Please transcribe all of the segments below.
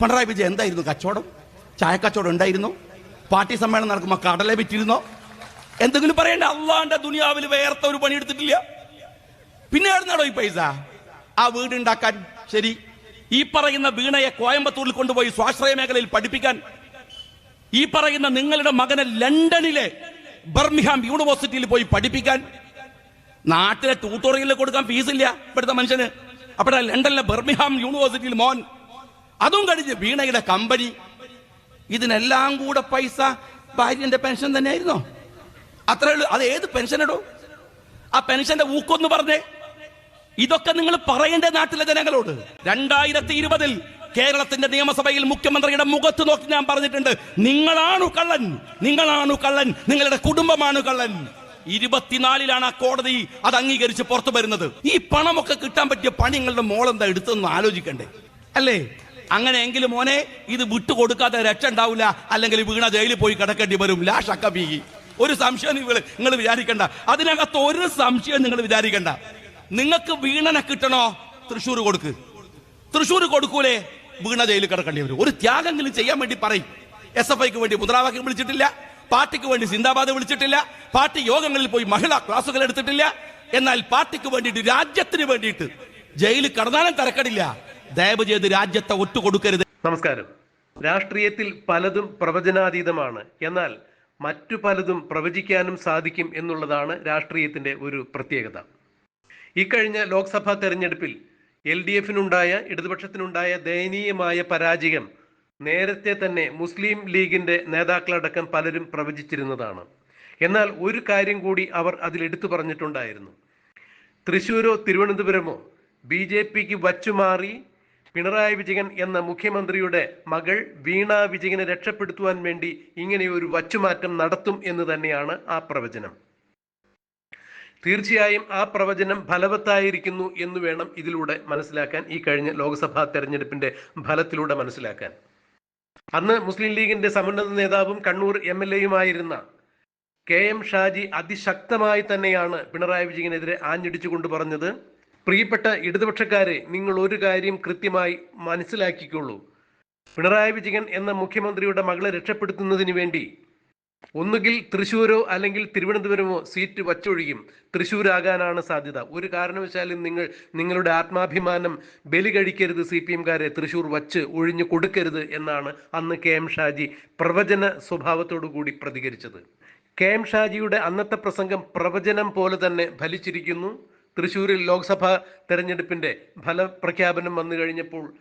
പിണറായി വിജയൻ എന്തായിരുന്നു? കച്ചവടം? ചായക്കച്ചവടം ഉണ്ടായിരുന്നു? പാർട്ടി സമ്മേളനം നടക്കുമ്പോൾ കടല വിറ്റിരുന്നോ? എന്തെങ്കിലും പറയണ്ട. അള്ളാന്റെ ദുനിയാവിൽ വേർത്ത ഒരു പണി എടുത്തിട്ടില്ല. പിന്നെ എവിടുന്നാടോ ഈ പൈസ? ആ വീടുണ്ടാക്കാൻ ശരി. ഈ പറയുന്ന വീണയെ കോയമ്പത്തൂരിൽ കൊണ്ടുപോയി സ്വാശ്രയ മേഖലയിൽ പഠിപ്പിക്കാൻ. ഈ പറയുന്ന നിങ്ങളുടെ മകനെ ലണ്ടനിലെ ബർമിഹാം യൂണിവേഴ്സിറ്റിയിൽ പോയി പഠിപ്പിക്കാൻ. നാട്ടിലെ ട്യൂട്ടോറിയലിൽ കൊടുക്കാൻ ഫീസില്ല ഇവിടുത്തെ മനുഷ്യന്. അവിടെ ലണ്ടനിലെ ബർമിഹാം യൂണിവേഴ്സിറ്റിയിൽ മോൻ അതും കഴിഞ്ഞ് വീണയുടെ കമ്പനി. ഇതിനെല്ലാം കൂടെ പൈസ ഭാര്യന്റെ പെൻഷൻ തന്നെയായിരുന്നോ? അത്രേ ഉള്ളൂ. അത് ഏത് പെൻഷൻ ഇടൂ ആ പെൻഷന്റെ ഊക്കൊന്ന് പറഞ്ഞേ. ഇതൊക്കെ നിങ്ങൾ പറയേണ്ട നാട്ടിലെ ജനങ്ങളോട്. രണ്ടായിരത്തി ഇരുപതിൽ കേരളത്തിന്റെ നിയമസഭയിൽ മുഖ്യമന്ത്രിയുടെ മുഖത്ത് നോക്കി ഞാൻ പറഞ്ഞിട്ടുണ്ട്. നിങ്ങളാണു കള്ളൻ. നിങ്ങളാണു കള്ളൻ. നിങ്ങളുടെ കുടുംബമാണ് കള്ളൻ. ഇരുപത്തിനാലിലാണ് ആ കോടതി അത് അംഗീകരിച്ച് പുറത്തു വരുന്നത്. ഈ പണമൊക്കെ കിട്ടാൻ പറ്റിയ പണി നിങ്ങളുടെ മോളെന്താ എടുത്തെന്ന് ആലോചിക്കണ്ടേ? അല്ലേ? അങ്ങനെയെങ്കിലും മോനെ ഇത് വിട്ടുകൊടുക്കാതെ രക്ഷ ഉണ്ടാവില്ല. അല്ലെങ്കിൽ വീണ ജയിലിൽ പോയി കിടക്കേണ്ടി വരും. ലാ വീകി ഒരു സംശയം നിങ്ങൾ നിങ്ങൾ വിചാരിക്കണ്ട. അതിനകത്ത് ഒരു സംശയം നിങ്ങൾ വിചാരിക്കണ്ട. നിങ്ങൾക്ക് വീണനെ കിട്ടണോ? തൃശ്ശൂർ കൊടുക്ക്. തൃശ്ശൂർ കൊടുക്കൂലേ? വീണ ജയിലിൽ കിടക്കേണ്ടി വരും. ഒരു ത്യാഗെങ്കിലും ചെയ്യാൻ വേണ്ടി പറയും. എസ് എഫ് ഐക്ക് വേണ്ടി മുദ്രാവാക്യം വിളിച്ചിട്ടില്ല. പാർട്ടിക്ക് വേണ്ടി സിന്ദാബാദ് വിളിച്ചിട്ടില്ല. പാർട്ടി യോഗങ്ങളിൽ പോയി മഹിളാ ക്ലാസുകൾ എടുത്തിട്ടില്ല. എന്നാൽ പാർട്ടിക്ക് വേണ്ടിയിട്ട് രാജ്യത്തിന് വേണ്ടിയിട്ട് ജയിലിൽ കടന്നാലും തരക്കടില്ല. ദയവ് ചെയ്ത് രാജ്യത്തെ ഒറ്റുകൊടുക്കരുത്. നമസ്കാരം. രാഷ്ട്രീയത്തിൽ പലതും പ്രവചനാതീതമാണ്. എന്നാൽ മറ്റു പലതും പ്രവചിക്കാനും സാധിക്കും എന്നുള്ളതാണ് രാഷ്ട്രീയത്തിന്റെ ഒരു പ്രത്യേകത. ഇക്കഴിഞ്ഞ ലോക്സഭാ തെരഞ്ഞെടുപ്പിൽ എൽ ഡി എഫിനുണ്ടായ ഇടതുപക്ഷത്തിനുണ്ടായ ദയനീയമായ പരാജയം നേരത്തെ തന്നെ മുസ്ലിം ലീഗിന്റെ നേതാക്കളടക്കം പലരും പ്രവചിച്ചിരുന്നതാണ്. എന്നാൽ ഒരു കാര്യം കൂടി അവർ അതിൽ എടുത്തു പറഞ്ഞിട്ടുണ്ടായിരുന്നു. തൃശൂരോ തിരുവനന്തപുരമോ ബി ജെ പിക്ക് വച്ചുമാറി പിണറായി വിജയൻ എന്ന മുഖ്യമന്ത്രിയുടെ മകൾ വീണ വിജയനെ രക്ഷപ്പെടുത്തുവാൻ വേണ്ടി ഇങ്ങനെയൊരു വച്ചുമാറ്റം നടത്തും എന്ന് തന്നെയാണ് ആ പ്രവചനം. തീർച്ചയായും ആ പ്രവചനം ഫലവത്തായിരിക്കുന്നു എന്ന് വേണം ഇതിലൂടെ മനസ്സിലാക്കാൻ ഈ കഴിഞ്ഞ ലോക്സഭാ തെരഞ്ഞെടുപ്പിന്റെ ഫലത്തിലൂടെ മനസ്സിലാക്കാൻ. അന്ന് മുസ്ലിം ലീഗിന്റെ സമുന്നത നേതാവും കണ്ണൂർ എം എൽ എയുമായിരുന്ന കെ എം ഷാജി അതിശക്തമായി തന്നെയാണ് പിണറായി വിജയനെതിരെ ആഞ്ഞടിച്ചുകൊണ്ട് പറഞ്ഞത്. പ്രിയപ്പെട്ട ഇടതുപക്ഷക്കാരെ നിങ്ങൾ ഒരു കാര്യം കൃത്യമായി മനസ്സിലാക്കിക്കൊള്ളൂ പിണറായി വിജയൻ എന്ന മുഖ്യമന്ത്രിയുടെ മകളെ രക്ഷപ്പെടുത്തുന്നതിന് വേണ്ടി ഒന്നുകിൽ തൃശ്ശൂരോ അല്ലെങ്കിൽ തിരുവനന്തപുരമോ സീറ്റ് വച്ചൊഴിയും. തൃശ്ശൂരാകാനാണ് സാധ്യത. ഒരു കാരണവശാലും നിങ്ങൾ നിങ്ങളുടെ ആത്മാഭിമാനം ബലി കഴിക്കരുത് സി പി എംകാരെ. തൃശ്ശൂർ വച്ച് ഒഴിഞ്ഞു കൊടുക്കരുത് എന്നാണ് അന്ന് കെ എം ഷാജി പ്രവചന സ്വഭാവത്തോടു കൂടി പ്രതികരിച്ചത്. കെ എം ഷാജിയുടെ അന്നത്തെ പ്രസംഗം പ്രവചനം പോലെ തന്നെ ഫലിച്ചിരിക്കുന്നു. തൃശ്ശൂരിൽ ലോക്സഭാ തെരഞ്ഞെടുപ്പിന്റെ ഫലപ്രഖ്യാപനം വന്നു കഴിഞ്ഞപ്പോൾ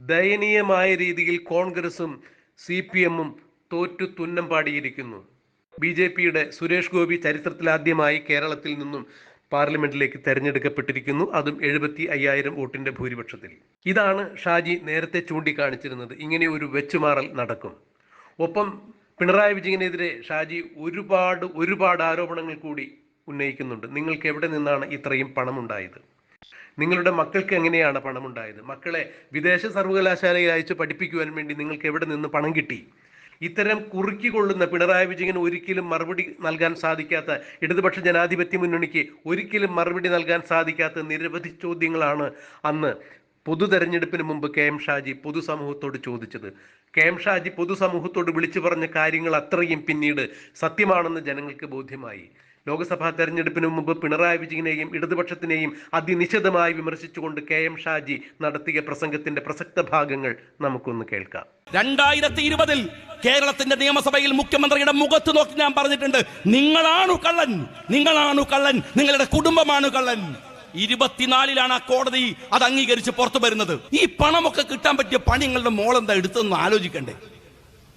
ദയനീയമായ രീതിയിൽ കോൺഗ്രസും സി പി എമ്മും തോറ്റു തുന്നം പാടിയിരിക്കുന്നു. ബി ജെ പിയുടെ സുരേഷ് ഗോപി ചരിത്രത്തിലാദ്യമായി കേരളത്തിൽ നിന്നും പാർലമെന്റിലേക്ക് തെരഞ്ഞെടുക്കപ്പെട്ടിരിക്കുന്നു. അതും എഴുപത്തി അയ്യായിരം വോട്ടിന്റെ ഭൂരിപക്ഷത്തിൽ. ഇതാണ് ഷാജി നേരത്തെ ചൂണ്ടിക്കാണിച്ചിരുന്നത്. ഇങ്ങനെ ഒരു വെച്ചുമാറൽ നടക്കും. ഒപ്പം പിണറായി വിജയനെതിരെ ഷാജി ഒരുപാട് ഒരുപാട് ആരോപണങ്ങൾ കൂടി ഉന്നയിക്കുന്നുണ്ട്. നിങ്ങൾക്ക് എവിടെ നിന്നാണ് ഇത്രയും പണമുണ്ടായത്? നിങ്ങളുടെ മക്കൾക്ക് എങ്ങനെയാണ് പണമുണ്ടായത്? മക്കളെ വിദേശ സർവകലാശാലയിൽ അയച്ച് പഠിപ്പിക്കുവാൻ വേണ്ടി നിങ്ങൾക്ക് എവിടെ നിന്ന് പണം കിട്ടി? ഇത്തരം കുറുക്കിക്കൊള്ളുന്ന പിണറായി വിജയൻ ഒരിക്കലും മറുപടി നൽകാൻ സാധിക്കാത്ത ഇടതുപക്ഷ ജനാധിപത്യ മുന്നണിക്ക് ഒരിക്കലും മറുപടി നൽകാൻ സാധിക്കാത്ത നിരവധി ചോദ്യങ്ങളാണ് അന്ന് പൊതു തെരഞ്ഞെടുപ്പിന് മുമ്പ് കെ എം ഷാജി പൊതുസമൂഹത്തോട് ചോദിച്ചത്. കെ എം ഷാജി പൊതുസമൂഹത്തോട് വിളിച്ചു പറഞ്ഞ കാര്യങ്ങൾ അത്രയും പിന്നീട് സത്യമാണെന്ന് ജനങ്ങൾക്ക് ബോധ്യമായി. ലോക്സഭാ തെരഞ്ഞെടുപ്പിന് മുമ്പ് പിണറായി വിജയനെയും ഇടതുപക്ഷത്തിനെയും അതിനിശിതമായി വിമർശിച്ചുകൊണ്ട് കെ എം ഷാജി നടത്തിയ പ്രസംഗത്തിന്റെ പ്രസക്ത ഭാഗങ്ങൾ നമുക്കൊന്ന് കേൾക്കാം. രണ്ടായിരത്തി ഇരുപതിൽ കേരളത്തിന്റെ നിയമസഭയിൽ മുഖ്യമന്ത്രിയുടെ മുഖത്ത് നോക്കി ഞാൻ പറഞ്ഞിട്ടുണ്ട് നിങ്ങളാണു കള്ളൻ നിങ്ങളാണു കള്ളൻ നിങ്ങളുടെ കുടുംബമാണ് കള്ളൻ. ഇരുപത്തിനാലിലാണ് ആ കോടതി അത് അംഗീകരിച്ച് പുറത്തു വരുന്നത്. ഈ പണമൊക്കെ കിട്ടാൻ പറ്റിയ പണി നിങ്ങളുടെ മോളെന്താ എടുത്തെന്ന് ആലോചിക്കണ്ടേ?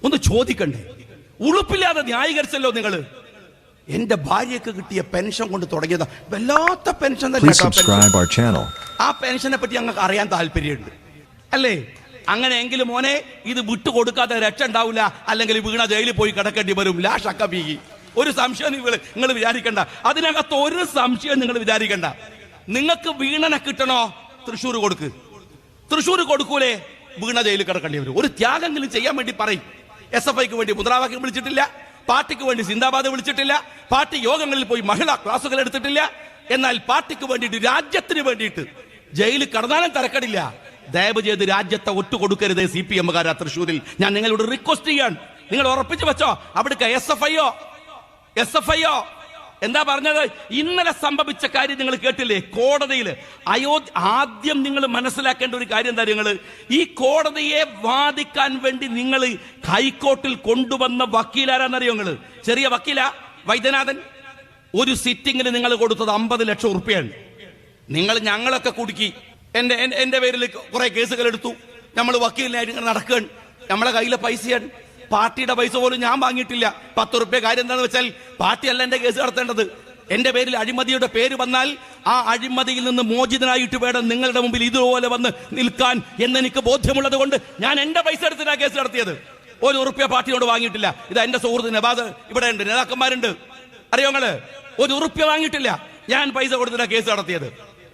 ഒന്ന് ചോദിക്കണ്ടേ? ഉളുപ്പില്ലാതെ ന്യായീകരിച്ചല്ലോ നിങ്ങൾ. എന്റെ ഭാര്യക്ക് കിട്ടിയ പെൻഷൻ കൊണ്ട് തുടങ്ങിയതാ. വല്ലാത്ത പെൻഷൻ തന്നെ. ആ പെൻഷനെ പറ്റി ഞങ്ങൾക്ക് അറിയാൻ താല്പര്യമുണ്ട്. അല്ലേ? അങ്ങനെയെങ്കിലും മോനെ ഇത് വിട്ടുകൊടുക്കാതെ രക്ഷ ഉണ്ടാവില്ല. അല്ലെങ്കിൽ വീണ ജയിലിൽ പോയി കിടക്കേണ്ടി വരും. ലാഷക്ക ബീകി ഒരു സംശയം നിങ്ങൾ നിങ്ങൾ വിചാരിക്കണ്ട. അതിനകത്ത് ഒരു സംശയം നിങ്ങൾ വിചാരിക്കണ്ട. നിങ്ങൾക്ക് വീണനെ കിട്ടണോ? തൃശ്ശൂർ കൊടുക്ക്. തൃശ്ശൂർ കൊടുക്കൂലേ? വീണ ജയിലിൽ കിടക്കേണ്ടി വരും. ഒരു ത്യാഗെങ്കിലും ചെയ്യാൻ വേണ്ടി പറയും. എസ് എഫ് ഐക്ക് വേണ്ടി മുദ്രാവാക്യം വിളിച്ചിട്ടില്ല. പാർട്ടിക്ക് വേണ്ടി സിന്ദാബാദ് വിളിച്ചിട്ടില്ല. പാർട്ടി യോഗങ്ങളിൽ പോയി മഹിളാ ക്ലാസുകൾ എടുത്തിട്ടില്ല. എന്നാൽ പാർട്ടിക്ക് വേണ്ടിയിട്ട് രാജ്യത്തിന് വേണ്ടിയിട്ട് ജയിലിൽ കടന്നാലും തരക്കടില്ല. ദയവ് ചെയ്ത് രാജ്യത്തെ ഒറ്റുകൊടുക്കരുത് സി പി എമ്മുകാരാ തൃശ്ശൂരിൽ. ഞാൻ നിങ്ങളോട് റിക്വസ്റ്റ് ചെയ്യാൻ. നിങ്ങൾ ഉറപ്പിച്ചു വെച്ചോ. അവിടുത്തെ എസ് എഫ് ഐയോ എസ് എഫ് ഐയോ എന്താ പറഞ്ഞത്? ഇന്നലെ സംഭവിച്ച കാര്യം നിങ്ങൾ കേട്ടില്ലേ? കോടതിയിൽ അയോധ്യ ആദ്യം നിങ്ങൾ മനസ്സിലാക്കേണ്ട ഒരു കാര്യം എന്താ നിങ്ങൾ ഈ കോടതിയെ വാദിക്കാൻ വേണ്ടി നിങ്ങൾ ഹൈക്കോർട്ടിൽ കൊണ്ടുവന്ന വക്കീലാരാന്നറിയോ നിങ്ങൾ ചെറിയ വക്കീല? വൈദ്യനാഥൻ? ഒരു സിറ്റിങ്ങിന് നിങ്ങൾ കൊടുത്തത് അമ്പത് ലക്ഷം ഉറുപ്പ്യാണ്. നിങ്ങൾ ഞങ്ങളൊക്കെ കുടുക്കി. എന്റെ- എന്റെ പേരിൽ കുറെ കേസുകൾ എടുത്തു. നമ്മൾ വക്കീലിനായിട്ട് നടക്കുകയാണ്. നമ്മളെ കയ്യിലെ പൈസയാണ്. പാർട്ടിയുടെ പൈസ പോലും ഞാൻ വാങ്ങിയിട്ടില്ല. പത്ത് റുപ്യ കാര്യം എന്താണെന്ന് വെച്ചാൽ പാർട്ടിയല്ല എന്റെ കേസ് നടത്തേണ്ടത്. എന്റെ പേരിൽ അഴിമതിയുടെ പേര് വന്നാൽ ആ അഴിമതിയിൽ നിന്ന് മോചിതനായിട്ട് വേണം നിങ്ങളുടെ മുമ്പിൽ ഇതുപോലെ വന്ന് നിൽക്കാൻ എന്നെനിക്ക് ബോധ്യമുള്ളത് കൊണ്ട് ഞാൻ എന്റെ പൈസ എടുത്തിട്ടാണ് കേസ് നടത്തിയത്. ഒരു ഉറുപ്പ്യ പാർട്ടിയോട് വാങ്ങിയിട്ടില്ല. ഇത് എന്റെ സുഹൃത്ത് നവാദ് ഇവിടെ ഉണ്ട് നേതാക്കന്മാരുണ്ട്. അറിയോങ്ങൾ ഒരു ഉറുപ്പ്യ വാങ്ങിയിട്ടില്ല. ഞാൻ പൈസ കൊടുത്തിട്ടാണ് കേസ് നടത്തിയത്.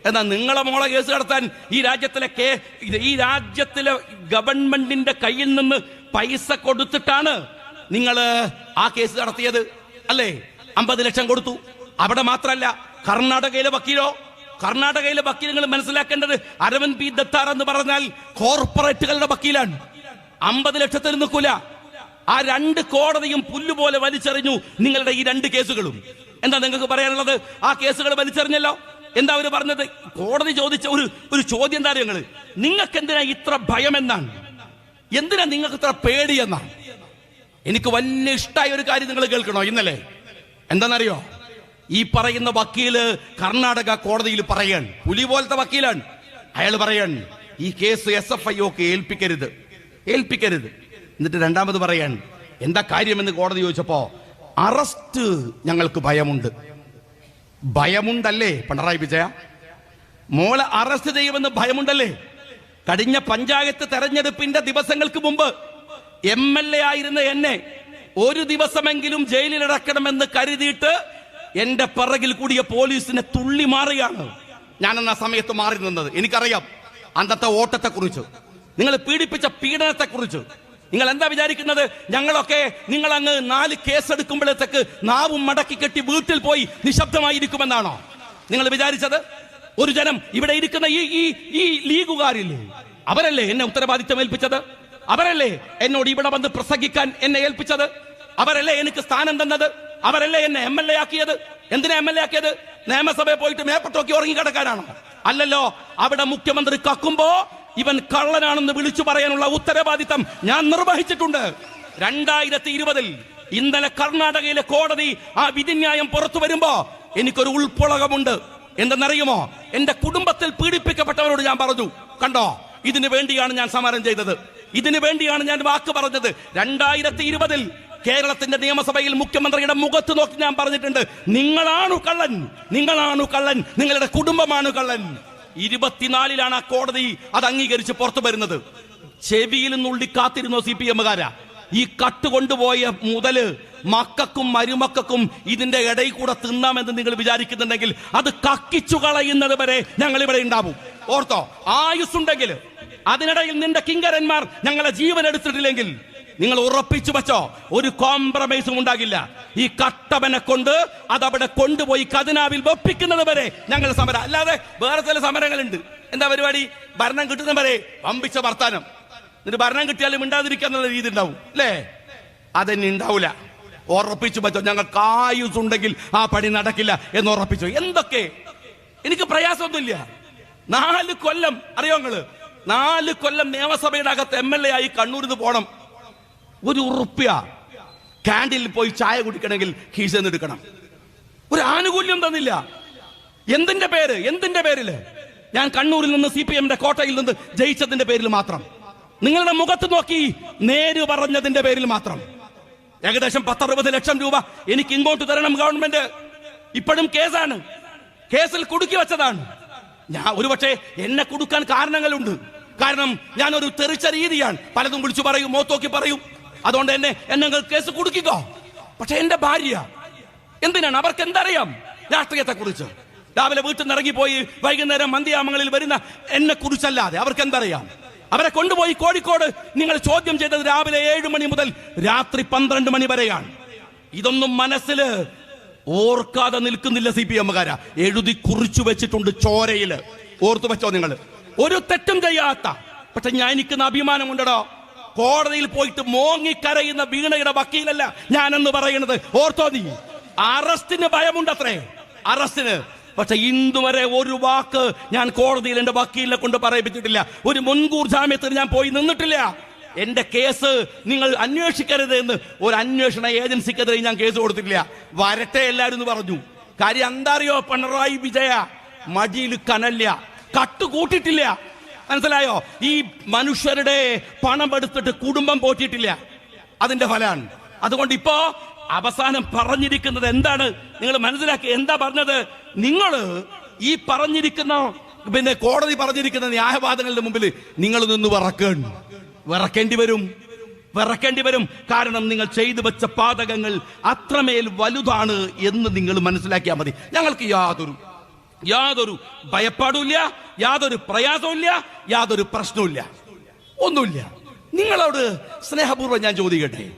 എന്നാൽ നിങ്ങളെ മോളെ കേസ് നടത്താൻ ഈ രാജ്യത്തിലെ കേ ഈ രാജ്യത്തിലെ ഗവൺമെന്റിന്റെ കയ്യിൽ നിന്ന് പൈസ കൊടുത്തിട്ടാണ് നിങ്ങൾ ആ കേസ് നടത്തിയത് അല്ലേ? അമ്പത് ലക്ഷം കൊടുത്തു. അവിടെ മാത്രമല്ല കർണാടകയിലെ വക്കീലോ കർണാടകയിലെ വക്കീൽ നിങ്ങൾ മനസ്സിലാക്കേണ്ടത് അരവിന്ദ് പി ദത്താർ എന്ന് പറഞ്ഞാൽ കോർപ്പറേറ്റുകളുടെ വക്കീലാണ്. അമ്പത് ലക്ഷത്തിൽ നിൽക്കൂല. ആ രണ്ട് കോടതിയും പുല്ലുപോലെ വലിച്ചെറിഞ്ഞു നിങ്ങളുടെ ഈ രണ്ട് കേസുകളും. എന്താ നിങ്ങൾക്ക് പറയാനുള്ളത്? ആ കേസുകൾ വലിച്ചെറിഞ്ഞല്ലോ? എന്താ അവർ പറഞ്ഞത്? കോടതി ചോദിച്ച ഒരു ഒരു ചോദ്യം എന്താ നിങ്ങൾ നിങ്ങൾക്ക് എന്തിനാ ഇത്ര ഭയം എന്നാണ് എന്തിനാ നിങ്ങൾക്ക് ഇത്ര പേടി എന്നാണ് എനിക്ക് വലിയ ഇഷ്ടമായ ഒരു കാര്യം നിങ്ങൾ കേൾക്കണോ ഇന്നലെ? എന്താണെന്നറിയോ? ഈ പറയുന്ന വക്കീൽ കർണാടക കോടതിയിൽ പറയാണ്. പുലി പോലത്തെ വക്കീലാണ്. അയാൾ പറയാണ് ഈ കേസ് എസ് എഫ് ഐ ഒക്കെ ഏൽപ്പിക്കരുത്. ഏൽപ്പിക്കരുത്. എന്നിട്ട് രണ്ടാമത് പറയാണ് എന്താ കാര്യമെന്ന് കോടതി ചോദിച്ചപ്പോ അറസ്റ്റ് ഞങ്ങൾക്ക് ഭയമുണ്ട്. ഭയമുണ്ടല്ലേ പിണറായി വിജയ? മോളെ അറസ്റ്റ് ചെയ്യുമെന്ന് ഭയമുണ്ടല്ലേ? കഴിഞ്ഞ പഞ്ചായത്ത് തെരഞ്ഞെടുപ്പിന്റെ ദിവസങ്ങൾക്ക് മുമ്പ് എം എൽ എ ആയിരുന്ന എന്നെ ഒരു ദിവസമെങ്കിലും ജയിലിലടക്കണമെന്ന് കരുതിയിട്ട് എന്റെ പിറകിൽ കൂടിയ പോലീസിനെ തുള്ളി മാറിയാണ് ഞാൻ അന്ന് ആ സമയത്ത് മാറി നിന്നത്? എനിക്കറിയാം. അന്നത്തെ ഓട്ടത്തെ കുറിച്ച് നിങ്ങൾ പീഡിപ്പിച്ച പീഡനത്തെ കുറിച്ച് നിങ്ങൾ എന്താ വിചാരിക്കുന്നത്? ഞങ്ങളൊക്കെ നിങ്ങൾ അങ്ങ് നാല് കേസെടുക്കുമ്പോഴത്തേക്ക് നാവും മടക്കി കെട്ടി വീട്ടിൽ പോയി നിശബ്ദമായിരിക്കുമെന്നാണോ? നിങ്ങൾ വിചാരിച്ചത്? ഒരു ജനം ഇവിടെ ഇരിക്കുന്ന ഈ ഈ ലീഗുകാരില്ലേ? അവരല്ലേ എന്നെ ഉത്തരവാദിത്തം ഏൽപ്പിച്ചത്? അവരല്ലേ എന്നോട് ഇവിടെ വന്ന് പ്രസംഗിക്കാൻ എന്നെ ഏൽപ്പിച്ചത്? അവരല്ലേ എനിക്ക് സ്ഥാനം തന്നത്? അവരല്ലേ എന്നെ എം എൽ എ ആക്കിയത്? എന്തിനാ എം എൽ എ ആക്കിയത്? നിയമസഭയിൽ പോയിട്ട് മേപ്പട്ടോക്കി ഉറങ്ങി കിടക്കാനാണോ? അല്ലല്ലോ അവിടെ മുഖ്യമന്ത്രി കക്കുമ്പോ ഇവൻ കള്ളനാണെന്ന് വിളിച്ചു പറയാനുള്ള ഉത്തരവാദിത്തം ഞാൻ നിർവഹിച്ചിട്ടുണ്ട്. രണ്ടായിരത്തി ഇരുപതിൽ ഇന്നലെ കർണാടകയിലെ കോടതി ആ വിധിന്യായം പുറത്തു വരുമ്പോ എനിക്കൊരു ഉൾപ്പൊളകമുണ്ട് എന്തെന്നറിയുമോ? എന്റെ കുടുംബത്തിൽ പീഡിപ്പിക്കപ്പെട്ടവരോട് ഞാൻ പറഞ്ഞു കണ്ടോ ഇതിനു വേണ്ടിയാണ് ഞാൻ സമരം ചെയ്തത്. ഇതിനു വേണ്ടിയാണ് ഞാൻ വാക്ക് പറഞ്ഞത്. രണ്ടായിരത്തി ഇരുപതിൽ കേരളത്തിന്റെ നിയമസഭയിൽ മുഖ്യമന്ത്രിയുടെ മുഖത്ത് നോക്കി ഞാൻ പറഞ്ഞിട്ടുണ്ട്. നിങ്ങളാണു കള്ളൻ നിങ്ങളാണു കള്ളൻ നിങ്ങളുടെ കുടുംബമാണ് കള്ളൻ. ഇരുപത്തിനാലിലാണ് ആ കോടതി അത് അംഗീകരിച്ച് പുറത്തു വരുന്നത്. ചെവിയിൽ നുള്ളി കാത്തിരുന്നോ സി പി എമ്മുകാരാ? ഈ കട്ട് കൊണ്ടുപോയ മുതൽ മക്കൾക്കും മരുമക്കൾക്കും ഇതിന്റെ ഇടയിൽ കൂടെ തിന്നാമെന്ന് നിങ്ങൾ വിചാരിക്കുന്നുണ്ടെങ്കിൽ അത് കക്കിച്ചു കളയുന്നത് വരെ ഞങ്ങൾ ഇവിടെ ഉണ്ടാവും. ഓർത്തോ ആയുസ്സുണ്ടെങ്കിൽ അതിനിടയിൽ നിന്റെ കിങ്കരന്മാർ ഞങ്ങളെ ജീവൻ എടുത്തിട്ടില്ലെങ്കിൽ നിങ്ങൾ ഉറപ്പിച്ചു വെച്ചോ ഒരു കോംപ്രമൈസും ഉണ്ടാകില്ല. ഈ കട്ടവനെ കൊണ്ട് അതവിടെ കൊണ്ടുപോയി കതിനാവിൽ വെപ്പിക്കുന്നത് വരെ ഞങ്ങൾ സമരം അല്ലാതെ വേറെ ചില സമരങ്ങളുണ്ട്. എന്താ പരിപാടി? ഭരണം കിട്ടുന്ന വരെ വമ്പിച്ച വർത്താനം. എന്നിട്ട് ഭരണം കിട്ടിയാലും മിണ്ടാതിരിക്കുക എന്നുള്ള രീതി ഉണ്ടാവും അല്ലേ? അതെന്നെ ഉണ്ടാവില്ല ഉറപ്പിച്ചു പറ്റോ ഞങ്ങൾക്ക് ആയുസ് ഉണ്ടെങ്കിൽ ആ പണി നടക്കില്ല എന്ന് ഉറപ്പിച്ചു എന്തൊക്കെ? എനിക്ക് പ്രയാസമൊന്നുമില്ല. നാല് കൊല്ലം അറിയോ നിങ്ങൾ? നാല് കൊല്ലം നിയമസഭയുടെ അകത്ത് എം എൽ എ ആയി കണ്ണൂരിൽ നിന്ന് പോകണം ഒരു ഉറുപ്പ്യ. ക്യാന്റീനിൽ പോയി ചായ കുടിക്കണമെങ്കിൽ കീശ എടുക്കണം. ഒരു ആനുകൂല്യം തന്നില്ല. എന്തിന്റെ പേര്? എന്തിന്റെ പേരിൽ? ഞാൻ കണ്ണൂരിൽ നിന്ന് സി പി എമ്മിന്റെ കോട്ടയിൽ നിന്ന് ജയിച്ചതിന്റെ പേരിൽ മാത്രം. നിങ്ങളുടെ മുഖത്ത് നോക്കി നേര് പറഞ്ഞതിന്റെ പേരിൽ മാത്രം. ഏകദേശം പത്തറുപത് ലക്ഷം രൂപ എനിക്ക് ഇങ്ങോട്ട് തരണം ഗവൺമെന്റ്. ഇപ്പോഴും കേസാണ്. കേസിൽ കുടുക്കി വെച്ചതാണ്. ഞാൻ ഒരുപക്ഷെ എന്നെ കൊടുക്കാൻ കാരണങ്ങളുണ്ട്. കാരണം ഞാൻ ഒരു തെറിച്ച രീതിയാണ്. പലതും വിളിച്ചു പറയും മോത്തോക്കി പറയും. അതുകൊണ്ട് എന്നെ എന്നെ കേസ് കൊടുക്കിക്കോ പക്ഷെ എന്റെ ഭാര്യ എന്തിനാണ്? അവർക്ക് എന്തറിയാം രാഷ്ട്രീയത്തെ കുറിച്ച് രാവിലെ വീട്ടിൽ നിന്ന് ഇറങ്ങിപ്പോയി വൈകുന്നേരം മന്ദിയാമങ്ങളിൽ വരുന്ന എന്നെ കുറിച്ചല്ലാതെ അവർക്ക് എന്തറിയാം? അവരെ കൊണ്ടുപോയി കോഴിക്കോട് നിങ്ങൾ ചോദ്യം ചെയ്തത് രാവിലെ ഏഴ് മണി മുതൽ രാത്രി പന്ത്രണ്ട് മണി വരെയാണ്. ഇതൊന്നും മനസ്സിൽ ഓർക്കാതെ നിൽക്കുന്നില്ല സി പി എമ്മുകാരാ. എഴുതി കുറിച്ചു വെച്ചിട്ടുണ്ട് ചോരയിൽ. ഓർത്തു വെച്ചോ നിങ്ങൾ ഒരു തെറ്റും ചെയ്യാത്ത. പക്ഷെ ഞാൻ എനിക്കുന്ന അഭിമാനമുണ്ടോ കോടതിയിൽ പോയിട്ട് മോങ്ങിക്കരയുന്ന വീണയുടെ വക്കീലല്ല ഞാനെന്ന് പറയുന്നത് ഓർത്തോ നീ. അറസ്റ്റിന് ഭയമുണ്ടത്രേ. അറസ്റ്റിന്. പക്ഷെ ഇന്ന് വരെ ഒരു വാക്ക് ഞാൻ കോടതിയിൽ എന്റെ വക്കീലിനെ കൊണ്ട് പറയിപ്പിച്ചിട്ടില്ല. ഒരു മുൻകൂർ ജാമ്യത്തിന് ഞാൻ പോയി നിന്നിട്ടില്ല. എന്റെ കേസ് നിങ്ങൾ അന്വേഷിക്കരുത് എന്ന് ഒരു അന്വേഷണ ഏജൻസിക്കെതിരെ ഞാൻ കേസ് കൊടുത്തിട്ടില്ല. വരട്ടെ എല്ലാവരും എന്ന് പറഞ്ഞു. കാര്യം എന്താ അറിയോ പിണറായി വിജയ മടിയിൽ കനല്ല. കട്ട് കൂട്ടിട്ടില്ല മനസ്സിലായോ? ഈ മനുഷ്യരുടെ പണം എടുത്തിട്ട് കുടുംബം പോറ്റിട്ടില്ല അതിന്റെ ഫലമാണ്. അതുകൊണ്ട് ഇപ്പോ അവസാനം പറഞ്ഞിരിക്കുന്നത് എന്താണ്? നിങ്ങൾ മനസ്സിലാക്കി എന്താ പറഞ്ഞത്? നിങ്ങൾ ഈ പറഞ്ഞിരിക്കുന്ന പിന്നെ കോടതി പറഞ്ഞിരിക്കുന്ന ന്യായവാദങ്ങളുടെ മുമ്പിൽ നിങ്ങൾ നിന്ന് വിറക്കേണ്ട വിറക്കേണ്ടി വരും. വിറക്കേണ്ടി വരും. കാരണം നിങ്ങൾ ചെയ്തു വെച്ച പാതകങ്ങൾ അത്രമേൽ വലുതാണ് എന്ന് നിങ്ങൾ മനസ്സിലാക്കിയാൽ മതി. ഞങ്ങൾക്ക് യാതൊരു യാതൊരു ഭയപ്പാടുമില്ല യാതൊരു പ്രയാസമില്ല യാതൊരു പ്രശ്നമില്ല ഒന്നുമില്ല. നിങ്ങളോട് സ്നേഹപൂർവം ഞാൻ ചോദിക്കട്ടെ?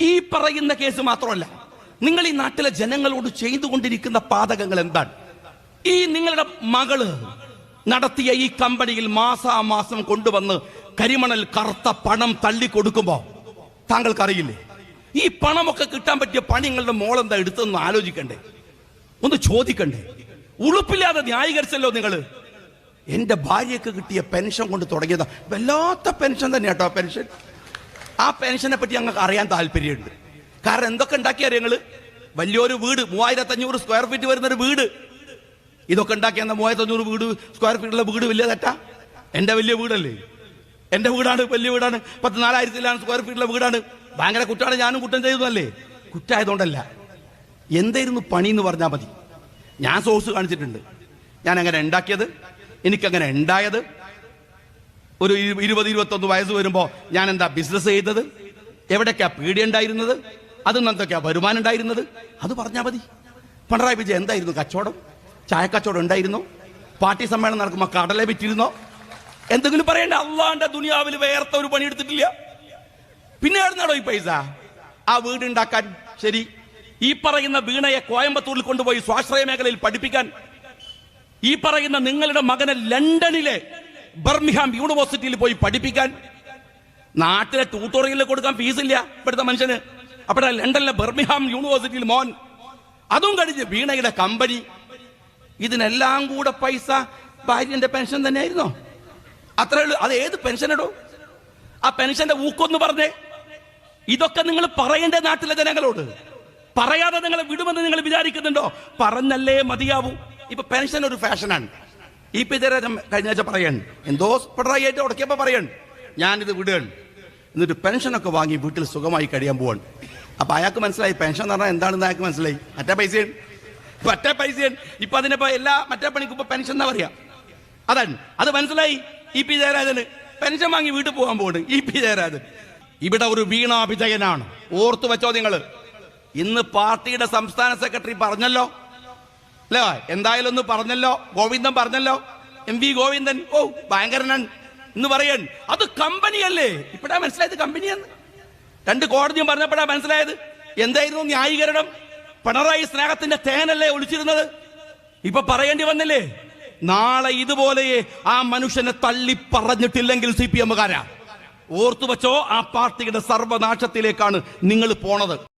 ഈ പറയുന്ന കേസ് മാത്രമല്ല നിങ്ങൾ ഈ നാട്ടിലെ ജനങ്ങളോട് ചെയ്തുകൊണ്ടിരിക്കുന്ന പാതകങ്ങൾ എന്താണ്? ഈ നിങ്ങളുടെ മകൾ നടത്തിയ ഈ കമ്പനിയിൽ മാസാമാസം കൊണ്ടുവന്ന് കരിമണൽ കറുത്ത പണം തള്ളി കൊടുക്കുമ്പോ താങ്കൾക്കറിയില്ലേ? ഈ പണമൊക്കെ കിട്ടാൻ പറ്റിയ പണി നിങ്ങളുടെ മോളെന്താ എടുത്തൊന്ന് ആലോചിക്കണ്ടേ? ഒന്ന് ചോദിക്കണ്ടേ? ഉളുപ്പില്ലാതെ ന്യായീകരിച്ചല്ലോ നിങ്ങൾ. എന്റെ ഭാര്യക്ക് കിട്ടിയ പെൻഷൻ കൊണ്ട് തുടങ്ങിയതാ. വല്ലാത്ത പെൻഷൻ തന്നെ കേട്ടോ പെൻഷൻ. ആ പെൻഷനെ പറ്റി ഞങ്ങൾക്ക് അറിയാൻ താല്പര്യമുണ്ട്. കാരണം എന്തൊക്കെ ഉണ്ടാക്കിയ ഞങ്ങൾ വലിയൊരു വീട് മൂവായിരത്തി അഞ്ഞൂറ് സ്ക്വയർ ഫീറ്റ് വരുന്ന ഒരു വീട്. ഇതൊക്കെ ഉണ്ടാക്കിയ മൂവായിരത്തി അഞ്ഞൂറ് വീട് സ്ക്വയർ ഫീറ്റുള്ള വീട് വലിയ എന്റെ വലിയ വീടല്ലേ? എന്റെ വീടാണ് വലിയ വീടാണ്. പത്ത് നാലായിരത്തിലാണ് സ്ക്വയർ ഫീറ്റിലെ വീടാണ്. ഭയങ്കര കുറ്റമാണ് ഞാനും കുറ്റം ചെയ്തതല്ലേ? കുറ്റായതുകൊണ്ടല്ല. എന്തായിരുന്നു പണി എന്ന് പറഞ്ഞാൽ മതി. ഞാൻ സോഴ്സ് കാണിച്ചിട്ടുണ്ട്. ഞാൻ അങ്ങനെ ഉണ്ടാക്കിയത് എനിക്കങ്ങനെ ഉണ്ടായത്. ഒരു ഇരു- ഇരുപത് ഇരുപത്തൊന്ന് വയസ്സ് വരുമ്പോൾ ഞാൻ എന്താ ബിസിനസ് ചെയ്തത്? എവിടേക്കാ പീടി ഉണ്ടായിരുന്നത്? അതിൽ എന്തൊക്കെയാ വരുമാനം ഉണ്ടായിരുന്നത്? അത് പറഞ്ഞാൽ മതി. പിണറായി വിജയൻ എന്തായിരുന്നു? കച്ചവടം? ചായക്കച്ചവടം ഉണ്ടായിരുന്നോ? പാർട്ടി സമ്മേളനം നടക്കുമ്പോൾ കടല വിറ്റിരുന്നോ? എന്തെങ്കിലും പറയണ്ട. അള്ളാന്റെ ദുനിയാവിൽ വേർത്ത ഒരു പണി എടുത്തിട്ടില്ല. പിന്നെ എവിടുന്നാണോ ഈ പൈസ? ആ വീട് ഉണ്ടാക്കാൻ. ശരി. ഈ പറയുന്ന വീണയെ കോയമ്പത്തൂരിൽ കൊണ്ടുപോയി സ്വാശ്രയ മേഖലയിൽ പഠിപ്പിക്കാൻ. ഈ പറയുന്ന നിങ്ങളുടെ മകനെ ലണ്ടനിലെ ബർമിഹാം യൂണിവേഴ്സിറ്റിയിൽ പോയി പഠിപ്പിക്കാൻ. നാട്ടിലെ ട്യൂട്ടോറിയലിൽ കൊടുക്കാൻ ഫീസില്ല ഇവിടുത്തെ മനുഷ്യന്. അവിടെ ലണ്ടനിലെ ബർമിഹാം യൂണിവേഴ്സിറ്റിയിൽ മോൻ. അതും കഴിഞ്ഞ് വീണയുടെ കമ്പനി. ഇതിനെല്ലാം കൂടെ പൈസ ഭാര്യന്റെ പെൻഷൻ തന്നെയായിരുന്നോ? അത്രേ ഉള്ളൂ. അത് ഏത് പെൻഷൻ ഇടോ ആ പെൻഷന്റെ ഊക്കൊന്ന് പറഞ്ഞേ. ഇതൊക്കെ നിങ്ങൾ പറയേണ്ട നാട്ടിലെ ജനങ്ങളോട്. പറയാതെ നിങ്ങളെ വിടുമെന്ന് നിങ്ങൾ വിചാരിക്കുന്നുണ്ടോ? പറഞ്ഞല്ലേ മതിയാവൂ. ഇപ്പൊ പെൻഷൻ ഒരു ഫാഷനാണ്. ഈ പിതരം കഴിഞ്ഞ ആഴ്ച പറയാണ്. എന്തോ പിണറായി ആയിട്ട് ഉടക്കിയപ്പോ പറയാണ്. ഞാനിത് വിടുകയാണ്. എന്നിട്ട് പെൻഷനൊക്കെ വാങ്ങി വീട്ടിൽ സുഖമായി കഴിയാൻ പോവാണ്. അപ്പൊ അയാൾക്ക് മനസ്സിലായി. പെൻഷൻ എന്ന് പറഞ്ഞാൽ എന്താണെന്ന് അയാൾക്ക് മനസ്സിലായി. മറ്റേ പൈസയാണ്. മറ്റേ പൈസയാണ്. ഇപ്പൊ അതിനിപ്പോ എല്ലാ മറ്റേ പണിക്കും ഇപ്പൊ പെൻഷൻ എന്നാ പറയാ? അതാണ്. അത് മനസ്സിലായി? ഇ പി ജയരാജന് പെൻഷൻ വാങ്ങി വീട്ടിൽ പോകാൻ പോകുന്നു ഇ പി ജയരാജൻ. ഇവിടെ ഒരു വീണാഭിജയനാണ് ഓർത്തു വെച്ചോ നിങ്ങൾ ഇന്ന് പാർട്ടിയുടെ സംസ്ഥാന സെക്രട്ടറി പറഞ്ഞല്ലോ. അല്ലേ? എന്തായാലും ഒന്ന് പറഞ്ഞല്ലോ. ഗോവിന്ദൻ പറഞ്ഞല്ലോ. M V Govindan. ഓ ഭയങ്കരനാണ് എന്ന് പറയണ് അത് കമ്പനിയല്ലേ? ഇപ്പഴാ മനസ്സിലായത് കമ്പനിയെന്ന്. രണ്ട് കോടതിയും പറഞ്ഞപ്പോഴാ മനസ്സിലായത്. എന്തായിരുന്നു ന്യായീകരണം? പിണറായി സ്നേഹത്തിന്റെ തേനല്ലേ ഒളിച്ചിരുന്നത്? ഇപ്പൊ പറയേണ്ടി വന്നില്ലേ? നാളെ ഇതുപോലെ ആ മനുഷ്യനെ തള്ളി പറഞ്ഞിട്ടില്ലെങ്കിൽ സി പി എമ്മുകാരാ. ഓർത്തു വെച്ചോ ആ പാർട്ടിയുടെ സർവനാശത്തിലേക്കാണ് നിങ്ങൾ പോണത്.